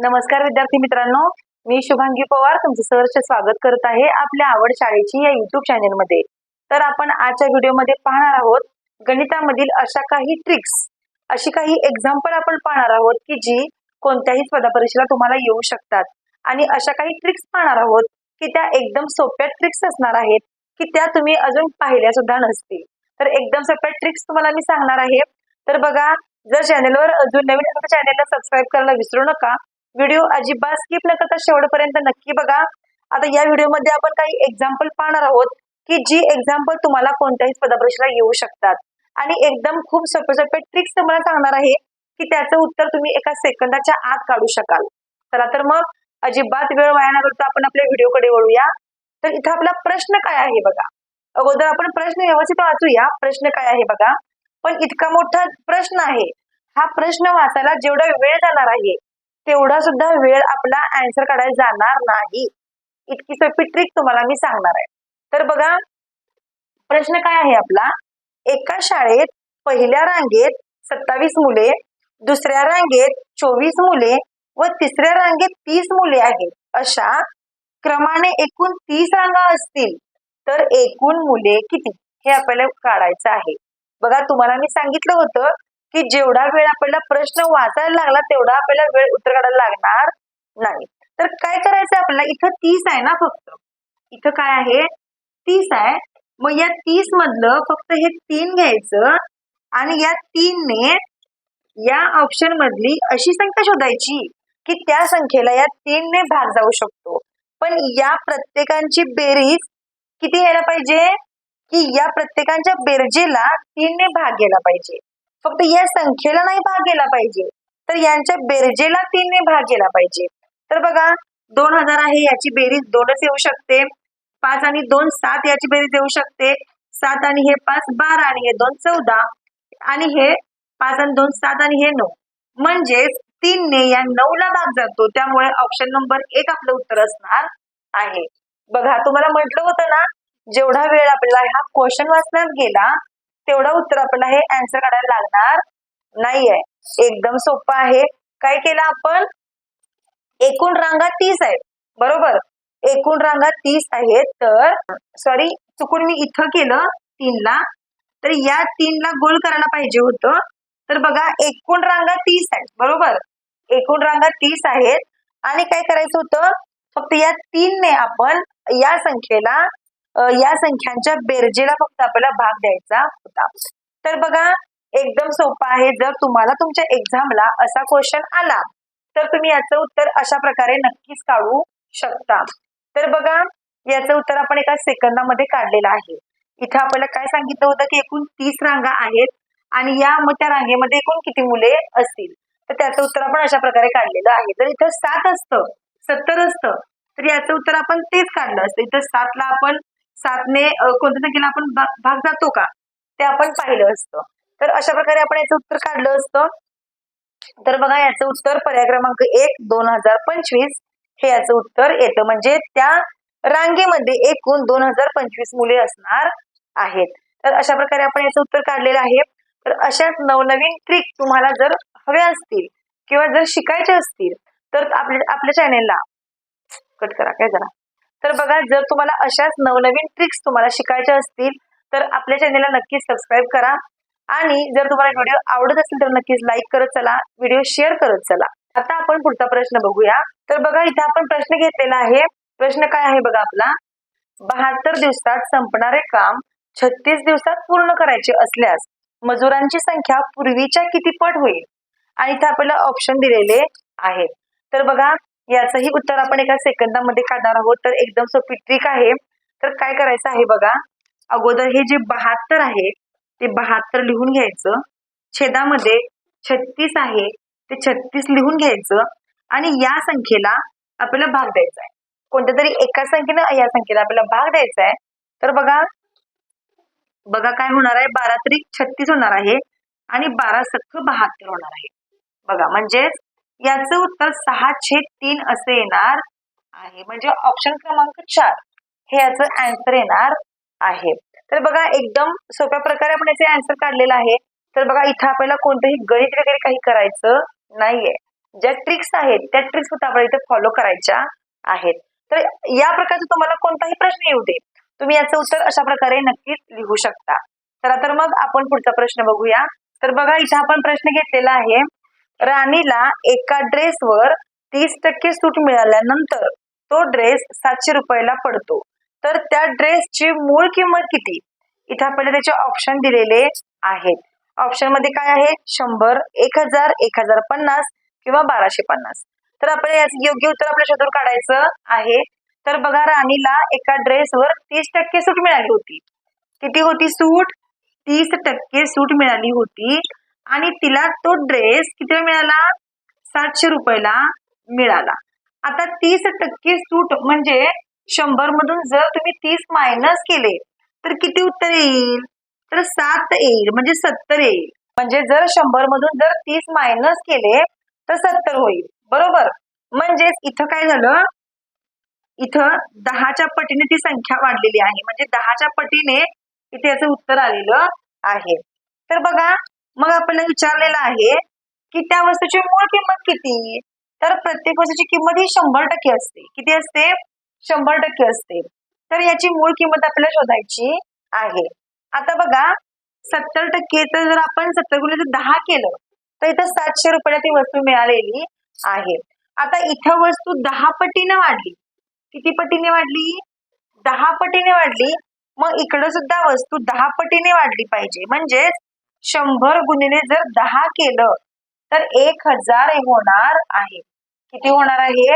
नमस्कार विद्यार्थी मित्रांनो. मी शुभांगी पवार तुमचं सहर्ष स्वागत करत आहे आपल्या आवड शाळेची या युट्यूब चॅनेल मध्ये. तर आपण आजच्या व्हिडिओमध्ये पाहणार आहोत गणितामधील अशा काही ट्रिक्स अशी काही एक्झाम्पल आपण पाहणार आहोत की जी कोणत्याही स्पर्धा परीक्षेला तुम्हाला येऊ शकतात. आणि अशा काही ट्रिक्स पाहणार आहोत की त्या एकदम सोप्या ट्रिक्स असणार आहेत की त्या तुम्ही अजून पाहिल्या सुद्धा नसतील. तर एकदम सोप्या ट्रिक्स तुम्हाला मी सांगणार आहे. तर बघा जर चॅनेलवर अजून नवीन चॅनेलला सबस्क्राईब करायला विसरू नका व्हिडिओ अजिबात स्किप न करता शेवटपर्यंत नक्की बघा. आता या व्हिडिओमध्ये आपण काही एक्झाम्पल पाहणार आहोत की जी एक्झाम्पल तुम्हाला कोणत्याही स्पर्धा परीक्षेला येऊ शकतात. आणि एकदम खूप सोपे सोपे ट्रिक्स तुम्हाला सांगणार आहे की त्याचं उत्तर तुम्ही एका सेकंदाच्या आत काढू शकाल. चला तर मग अजिबात वेळ वाया न करता आपण आपल्या व्हिडिओकडे वळूया. तर इथं आपला प्रश्न काय आहे बघा. अगोदर आपण प्रश्न व्यवस्थित वाचूया. प्रश्न काय आहे बघा. पण इतका मोठा प्रश्न आहे. हा प्रश्न वाचायला जेवढा वेळ जाणार आहे तेवढा सुद्धा वेळ आपला अँसर काढायला जाणार नाही. इतकी सोपी ट्रिक तुम्हाला मी सांगणार आहे. तर बघा प्रश्न काय आहे आपला? एका शाळेत पहिल्या रांगेत सत्तावीस मुले दुसऱ्या रांगेत चोवीस मुले व तिसऱ्या रांगेत तीस मुले आहेत. अशा क्रमाने एकूण तीस रांगा असतील तर एकूण मुले किती? हे आपल्याला काढायचं आहे. बघा तुम्हाला मी सांगितलं होतं की जेवढा वेळ आपल्याला प्रश्न वाचायला लागला तेवढा आपल्याला वेळ उत्तर काढायला लागणार नाही. तर काय करायचं आपल्याला? इथं तीस आहे ना फक्त. इथं काय आहे? तीस आहे. मग या तीस मधलं फक्त हे तीन घ्यायचं आणि या तीनने या ऑप्शन मधली अशी संख्या शोधायची की त्या संख्येला या तीनने भाग जाऊ शकतो. पण या प्रत्येकांची बेरीज किती यायला पाहिजे? की या प्रत्येकांच्या बेरजेला तीनने भाग गेला पाहिजे. फक्त या संख्येला नाही भाग गेला पाहिजे. तर यांच्या बेरजेला तीनने भाग गेला पाहिजे. तर बघा दोन हजार आहे याची बेरीज दोनच येऊ शकते. पाच आणि दोन सात याची बेरीज येऊ शकते. सात आणि हे पाच बारा आणि हे दोन चौदा. आणि हे पाच आणि दोन सात आणि हे नऊ. म्हणजेच तीनने या नऊला भाग जातो. त्यामुळे ऑप्शन नंबर एक आपलं उत्तर असणार आहे. बघा तुम्हाला म्हटलं होतं ना जेवढा वेळ आपल्याला हा क्वेश्चन वाचण्यात गेला तेवढं उत्तर आपल्याला हे आन्सर काढायला लागणार नाहीये. एकदम सोपं आहे. काय केलं आपण? एकूण रांगा तीस आहेत. बरोबर? एकूण रांगा तीस आहेत. तर सॉरी चुकून मी इथं केलं तीनला. तर या तीनला गोल करायला पाहिजे होतं. तर बघा एकूण रांगा तीस आहेत. बरोबर? एकूण रांगा तीस आहेत. आणि काय करायचं होतं? फक्त या तीनने आपण या संख्येला या संख्यांच्या बेरजेला फक्त आपल्याला भाग द्यायचा होता. तर बघा एकदम सोपं आहे. जर तुम्हाला तुमच्या एक्झामला असा क्वेश्चन आला तर तुम्ही याचं उत्तर अशा प्रकारे नक्कीच काढू शकता. तर बघा याचं उत्तर आपण एका सेकंदामध्ये काढलेलं आहे. इथं आपल्याला काय सांगितलं होतं की एकूण तीस रांगा आहेत आणि या मग त्या रांगेमध्ये एकूण किती मुले असतील? तर त्याचं उत्तर आपण अशा प्रकारे काढलेलं आहे. जर इथं सात असतं सत्तर असतं तर याचं उत्तर आपण तेच काढलं असतं. इथं सातला आपण सातने कोणत्या संख्येला आपण भाग जातो का? ते आपण पाहिलं असतं. तर अशा प्रकारे आपण याचं उत्तर काढलं असतं. तर बघा याचं उत्तर पर्याय क्रमांक एक दोन हजार पंचवीस हे याचं उत्तर येतं. म्हणजे त्या रांगेमध्ये एकूण दोन हजार पंचवीस मुले असणार आहेत. तर अशा प्रकारे आपण याचं उत्तर काढलेलं आहे. तर अशाच नवनवीन ट्रिक तुम्हाला जर हव्या असतील किंवा जर शिकायचे असतील तर आपल्या आपल्या चॅनेलला कट करा काय जरा. तर बघा जर तुम्हाला अशाच नवनवीन ट्रिक्स तुम्हाला शिकायच्या असतील तर आपल्या चॅनेलला नक्कीच सबस्क्राईब करा. आणि जर तुम्हाला व्हिडिओ आवडत असेल तर नक्कीच लाईक करत चला. व्हिडिओ शेअर करत चला. आता आपण पुढचा प्रश्न बघूया. तर बघा इथे आपण प्रश्न घेतलेला आहे. प्रश्न काय आहे बघा आपला? बहात्तर दिवसात संपणारे काम छत्तीस दिवसात पूर्ण करायचे असल्यास मजुरांची संख्या पूर्वीच्या किती पट होईल? आणि इथे आपल्याला ऑप्शन दिलेले आहेत तर बघा याचंही उत्तर आपण एका सेकंदामध्ये काढणार आहोत. तर एकदम सोपी ट्रिक आहे. तर काय करायचं आहे बघा. अगोदर हे जे बहात्तर आहे ते बहात्तर लिहून घ्यायचं. छेदामध्ये छत्तीस आहे ते छत्तीस लिहून घ्यायचं. आणि या संख्येला आपल्याला भाग द्यायचा आहे. कोणत्या तरी एका संख्येनं या संख्येला आपल्याला भाग द्यायचा आहे. तर बघा. बघा काय होणार आहे. बारा तरी छत्तीस होणार आहे. आणि बारा सख्ख बहात्तर होणार आहे. बघा म्हणजेच याचं उत्तर सहा छेद तीन असं येणार आहे. म्हणजे ऑप्शन क्रमांक चार. हे याचं अँसर येणार आहे. तर बघा एकदम सोप्या प्रकारे आपण याचे अँसर काढलेलं आहे. तर बघा इथं आपल्याला कोणतंही गणित वगैरे काही करायचं नाहीये. ज्या ट्रिक्स आहेत त्या ट्रिक्स फक्त आपल्याला इथे फॉलो करायच्या आहेत. तर या प्रकारचा तुम्हाला कोणताही प्रश्न येऊ दे. तुम्ही याचं उत्तर अशा प्रकारे नक्कीच लिहू शकता. चला तर मग आपण पुढचा प्रश्न बघूया. तर बघा इथे आपण प्रश्न घेतलेला आहे. राणीला एका ड्रेसवर तीस टक्के सूट मिळाल्यानंतर तो ड्रेस सातशे रुपयाला पडतो. तर त्या ड्रेसची मूळ किंमत किती? इथे आपल्याला त्याचे ऑप्शन दिलेले आहेत. ऑप्शनमध्ये काय आहे? शंभर एक हजार एक हजार पन्नास किंवा बाराशे पन्नास. तर आपल्याला योग्य उत्तर आपल्या शोधून काढायचं आहे. तर बघा राणीला एका ड्रेसवर तीस टक्के सूट मिळाली होती. किती होती सूट? तीस टक्के सूट मिळाली होती. आणि तिला तो ड्रेस किती मिळाला? सातशे रुपयाला मिळाला. आता तीस टक्के सूट म्हणजे शंभर मधून जर तुम्ही तीस मायनस केले तर किती उत्तर येईल? तर सात येईल म्हणजे सत्तर येईल. म्हणजे जर शंभर मधून जर तीस मायनस केले तर सत्तर होईल. बरोबर? म्हणजेच इथं काय झालं? इथं दहाच्या पटीने ती संख्या वाढलेली आहे. म्हणजे दहाच्या पटीने इथे याचं उत्तर आलेलं आहे. तर बघा मग आपल्याला विचारलेलं आहे की त्या वस्तूची मूळ किंमत किती? तर प्रत्येक वस्तूची किंमत ही शंभर टक्के असते. किती असते? शंभर टक्के असते. तर याची मूळ किंमत आपल्याला शोधायची आहे. आता बघा सत्तर टक्के तर जर आपण सत्तर गुणिले दहा केलं तर इथं सातशे रुपयाला ती वस्तू मिळालेली आहे. आता इथं वस्तू दहा पटीने वाढली. किती पटीने वाढली? दहा पटीने वाढली. मग इकडं सुद्धा वस्तू दहा पटीने वाढली पाहिजे. म्हणजेच शंभर गुणिले जर दहा केलं तर एक हजार होणार आहे. किती होणार आहे?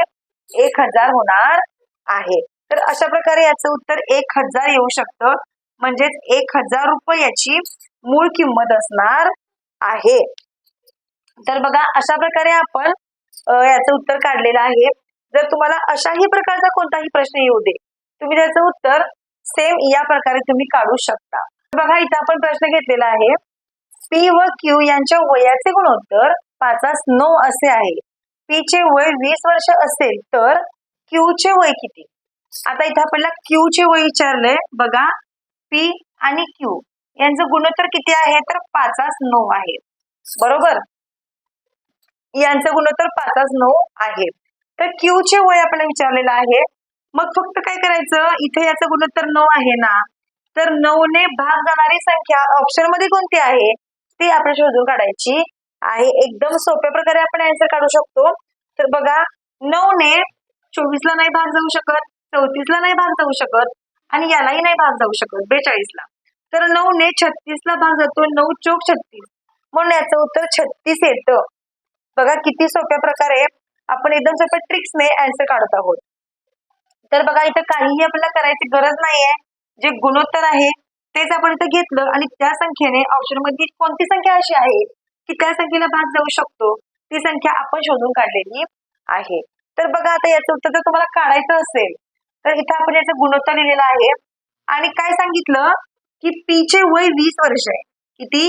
एक हजार होणार आहे. तर अशा प्रकारे याचं उत्तर एक हजार येऊ शकतं. म्हणजेच एक हजार रुपये याची मूळ किंमत असणार आहे. तर बघा अशा प्रकारे आपण याचं उत्तर काढलेलं आहे. जर तुम्हाला अशाही प्रकारचा कोणताही प्रश्न येऊ दे तुम्ही त्याचं उत्तर सेम या प्रकारे तुम्ही काढू शकता. बघा इथं आपण प्रश्न घेतलेला आहे. पी व क्यू यांच्या वयाचे गुणोत्तर पाचास नऊ असे आहे. पी चे वय वीस वर्ष असेल तर क्यू चे वय किती? आता इथे आपल्याला क्यू चे वय विचारलंय. बघा पी आणि क्यू यांचं गुणोत्तर किती आहे? तर पाचास नऊ आहे. बरोबर? यांचं गुणोत्तर पाचास नऊ आहे. तर क्यू चे वय आपल्याला विचारलेलं आहे. मग फक्त काय करायचं? इथे याचं गुणोत्तर नऊ आहे ना. तर नऊ ने भाग जाणारी संख्या ऑप्शनमध्ये कोणती आहे? ती आपण शोधून काढायची आहे. एकदम सोप्या प्रकारे आपण आन्सर काढू शकतो. तर बघा नऊ ने चोवीसला नाही भाग जाऊ शकत चौतीसला नाही भाग जाऊ शकत आणि यालाही नाही भाग जाऊ शकत बेचाळीसला. तर नऊ ने छत्तीस ला भाग जातो नऊ चोक छत्तीस. म्हणून याचं उत्तर छत्तीस येतं. बघा किती सोप्या प्रकारे आपण एकदम सोप्या ट्रिक्सने आन्सर काढत आहोत. तर बघा इथं काहीही आपल्याला करायची गरज नाहीये. जे गुणोत्तर आहे तेच आपण इथं घेतलं आणि त्या संख्येने ऑप्शनमध्ये कोणती संख्या अशी आहे की त्या संख्येला भाग जाऊ शकतो? ती संख्या आपण शोधून काढलेली आहे. तर बघा आता याचं उत्तर जर तुम्हाला काढायचं असेल तर इथं आपण याचं गुणोत्तर लिहिलेलं आहे. आणि काय सांगितलं? की पी चे वय वीस वर्ष आहे. किती?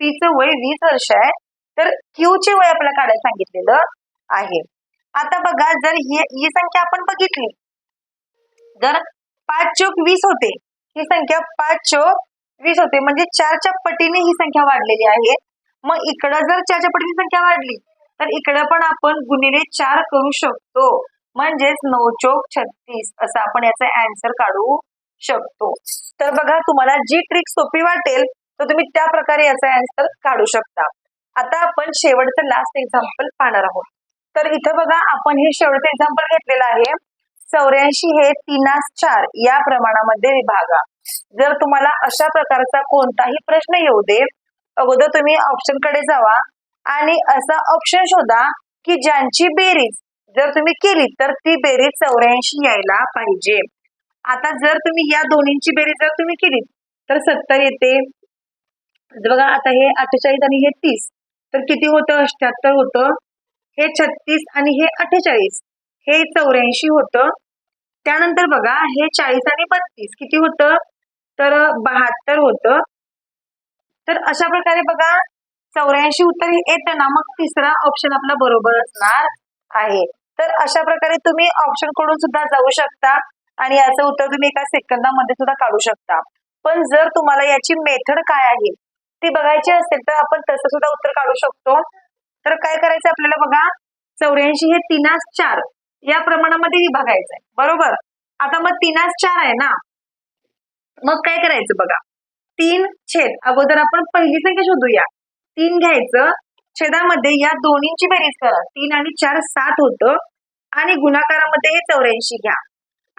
पी चं वय वीस वर्ष आहे. तर क्यू चे वय आपल्याला काढायला सांगितलेलं आहे. आता बघा जर ही ही संख्या आपण बघितली जर पाच चोक वीस होते ही संख्या पाच चो वीस होते. म्हणजे चारच्या पटीने ही संख्या वाढलेली आहे. मग इकडं जर चारच्या पटीने संख्या वाढली तर इकडं पण आपण गुणिले चार करू शकतो. म्हणजेच नऊ चोक छत्तीस असं आपण याचा अँसर काढू शकतो. तर बघा तुम्हाला जी ट्रिक सोपी वाटेल तर तुम्ही त्या प्रकारे याचा अँसर काढू शकता. आता आपण शेवटचं लास्ट एक्झाम्पल पाहणार आहोत. तर इथं बघा आपण हे शेवटचं एक्झाम्पल घेतलेलं आहे. चौऱ्याऐंशी हे तीनास चार या प्रमाणामध्ये विभागा. जर तुम्हाला अशा प्रकारचा कोणताही प्रश्न येऊ दे अगोदर तुम्ही ऑप्शनकडे जावा आणि असा ऑप्शन शोधा की ज्यांची बेरीज जर तुम्ही केली तर ती बेरीज चौऱ्याऐंशी यायला पाहिजे. आता जर तुम्ही या दोन्हींची बेरीज जर तुम्ही केली तर सत्तर येते. बघा आता हे अठ्ठेचाळीस आणि हे तीस तर किती होतं? अठ्याहत्तर होतं. हे छत्तीस आणि हे अठ्ठेचाळीस. हे चौऱ्याऐंशी होतं. त्यानंतर बघा हे चाळीस आणि बत्तीस किती होतं? तर बहात्तर होतं. तर अशा प्रकारे बघा चौऱ्याऐंशी उत्तर हे येतं ना मग तिसरा ऑप्शन आपला बरोबर असणार आहे. तर अशा प्रकारे तुम्ही ऑप्शनकडून सुद्धा जाऊ शकता आणि याचं उत्तर तुम्ही एका सेकंदामध्ये सुद्धा काढू शकता. पण जर तुम्हाला याची मेथड काय आहे ती बघायची असेल तर आपण तसं सुद्धा उत्तर काढू शकतो. तर काय करायचं आपल्याला बघा चौऱ्याऐंशी हे तीनास चार. या प्रमाणामध्ये विभागायचंय आहे बरोबर? आता मग तीनास चार आहे ना? मग काय करायचं बघा? तीन छेद अगोदर आपण पहिली संख्या शोधूया. तीन घ्यायचं छेदामध्ये या दोन्हींची बेरीज करा. तीन आणि चार सात होतं. आणि गुणाकारामध्ये हे चौऱ्याऐंशी घ्या.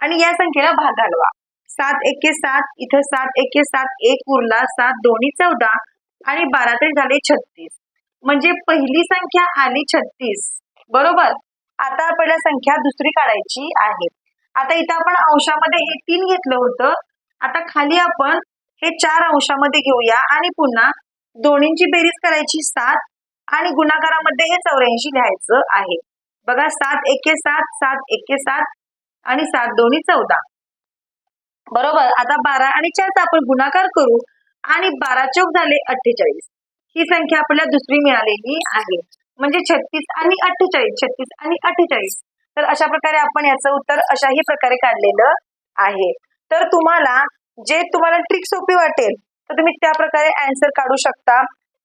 आणि या संख्येला भाग घालवा. सात एके सात इथं सात एके सात एक उरला सात दोन्ही चौदा आणि बारा तरी झाले छत्तीस. म्हणजे पहिली संख्या आली छत्तीस. बरोबर? आता आपल्याला संख्या दुसरी काढायची आहे. आता इथं आपण अंशामध्ये हे तीन घेतलं होतं. आता खाली आपण हे चार अंशामध्ये घेऊया आणि पुन्हा दोन्हींची बेरीज करायची सात आणि गुणाकारामध्ये हे चौऱ्याऐंशी लिहायचं आहे. बघा सात एके सात सात एके सात आणि सात दोन्ही चौदा. बरोबर? आता बारा आणि चारचा आपण गुणाकार करू आणि बारा चौक झाले अठ्ठेचाळीस. ही संख्या आपल्याला दुसरी मिळालेली आहे. म्हणजे छत्तीस आणि अठ्ठेचाळीस छत्तीस आणि अठ्ठेचाळीस. तर अशा प्रकारे आपण याचं उत्तर अशाही प्रकारे काढलेलं आहे. तर तुम्हाला जे तुम्हाला ट्रिक सोपी वाटेल तर तुम्ही त्या प्रकारे अँसर काढू शकता.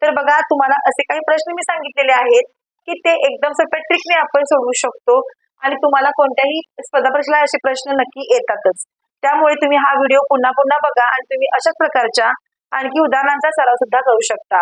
तर बघा तुम्हाला असे काही प्रश्न मी सांगितलेले आहेत की ते एकदम सोप्या ट्रिकने आपण सोडवू शकतो आणि तुम्हाला कोणत्याही स्पर्धा परीक्षेला असे प्रश्न नक्की येतातच. त्यामुळे तुम्ही हा व्हिडिओ पुन्हा पुन्हा बघा आणि तुम्ही अशाच प्रकारच्या आणखी उदाहरणांचा सराव सुद्धा करू शकता.